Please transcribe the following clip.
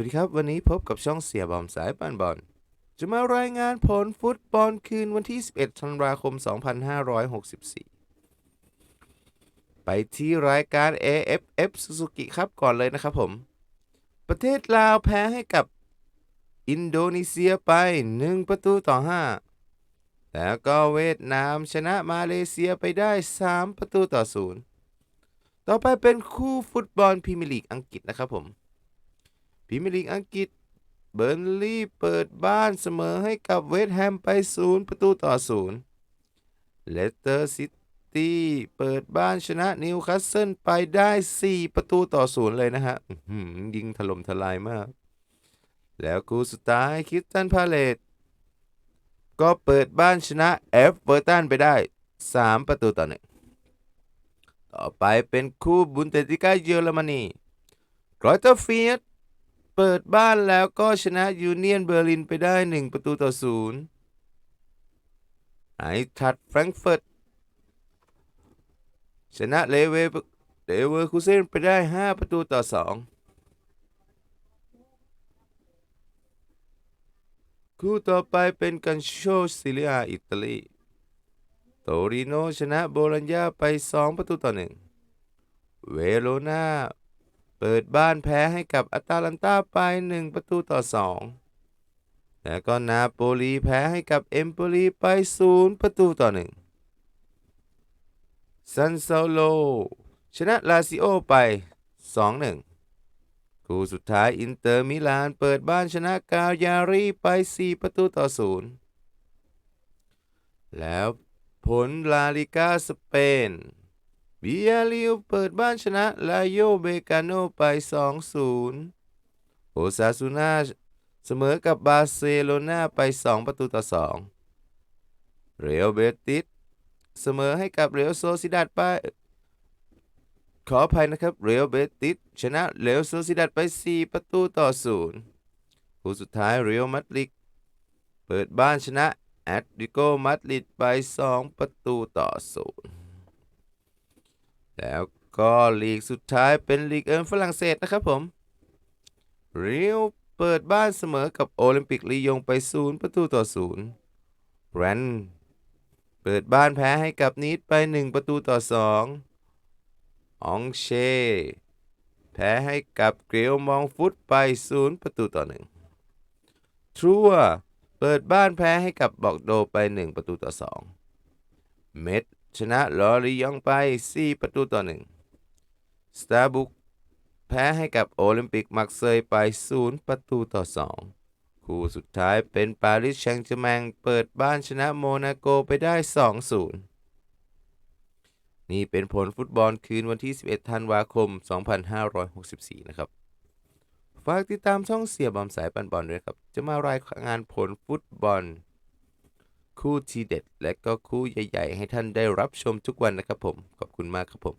วัสดีครับ วันนี้พบกับช่องเสียบอมสายปานบอล จะมารายงานผลฟุตบอลคืนวันที่ 11 ธันวาคม 2564 ไปที่รายการ AFF Suzuki ครับก่อนเลยนะครับผม ประเทศลาวแพ้ให้กับอินโดนีเซียไป 1 ประตูต่อ 5 แล้วก็เวียดนามชนะมาเลเซียไปได้ 3 ประตูต่อ 0 ต่อไปเป็นคู่ฟุตบอลพรีเมียร์ลีกอังกฤษนะครับผม พรีเมียร์ลีกอังกฤษ เบอร์นลีย์เปิดบ้านเสมอให้กับเวสต์แฮมไป0ประตูต่อ0เลสเตอร์ซิตี้เปิดบ้านชนะนิวคาสเซิลไปได้ 4 ประตูต่อ0เลยนะฮะยิงถล่มทลายมาก แล้วคู่สุดท้ายคิสตันพาเลตก็เปิดบ้านชนะเอฟเวอร์ตันไปได้ 3 ประตูต่อหนึ่งต่อไปเป็นคู่บุนเดสลิก้าเยอรมนีกรอยเตอร์ฟีด เปิดบ้านแล้วก็ชนะยูเนียนเบอร์ลินไปได้ 1 ประตูต่อ0ไอทัดแฟรงก์เฟิร์ตชนะเลเวเลเวอร์คูเซนไปได้ 5 ประตูต่อ 2 คู่ต่อไปเป็นกันโชซิเลียอิตาลีโตริโนชนะโบลัญญาไป 2 ประตูต่อ 1 เวโรนา เปิดบ้านแพ้ให้กับอัตาลันตาไป 1 ประตูต่อ 2 แล้วก็นาโปลีแพ้ให้กับเอมโปลีไป 0 ประตูต่อ 1 ซันเซาโล ชนะลาซิโอไป 2-1 คู่สุดท้ายอินเตอร์มิลานเปิดบ้านชนะกาลยารีไป 4 ประตูต่อ 0 แล้วผลลาลิกาสเปน บิยาลิวเปิดบ้านชนะลาโยเบกาโนไป 2-0 โอซาซูนาเสมอกับบาร์เซโลนาไป 2 ประตูต่อ 2 เรอัลเบติสเสมอให้กับเรอัลโซซิดัดไป ขออภัยนะครับ เรอัลเบติสชนะเรอัลโซซิดัดไป 4 ประตูต่อ 0 คู่สุดท้ายเรอัลมาดริดเปิดบ้านชนะแอตติโกมาดริดไป 2 ประตูต่อ 0 แล้วก็ลีกสุดท้ายเป็นลีกเอิร์ฝรั่งเศสนะครับผมเรียวเปิดบ้านเสมอกับโอลิมปิกลียงไป 0 ประตูต่อ0แรนเปิดบ้านแพ้ให้กับนีดไป 1 ประตูต่อ 2 อองเช แพ้ให้กับเกรียวมองฟุตไป 0 ประตูต่อ 1 ทรัวเปิดบ้านแพ้ให้กับบอกโดไป 1 ประตูต่อ 2 เม็ด ชนะลอริยองไป 4 ประตูต่อ 1 สตาร์บุกแพ้ให้กับโอลิมปิกมักเซยไป 0 ประตูต่อ 2 คู่สุดท้ายเป็นปารีสแชงต์แชร์แมงเปิดบ้านชนะโมนาโกไปได้ 2-0 นี่เป็นผลฟุตบอลคืนวันที่ 11 ธันวาคม 2564 นะครับ ฝากติดตามช่องเสียบอมสายปันบอลด้วยครับ จะมารายงานผลฟุตบอล คู่ทีเด็ด และก็คู่ใหญ่ ๆ ให้ท่านได้รับชมทุกวันนะครับผม ขอบคุณมากครับผม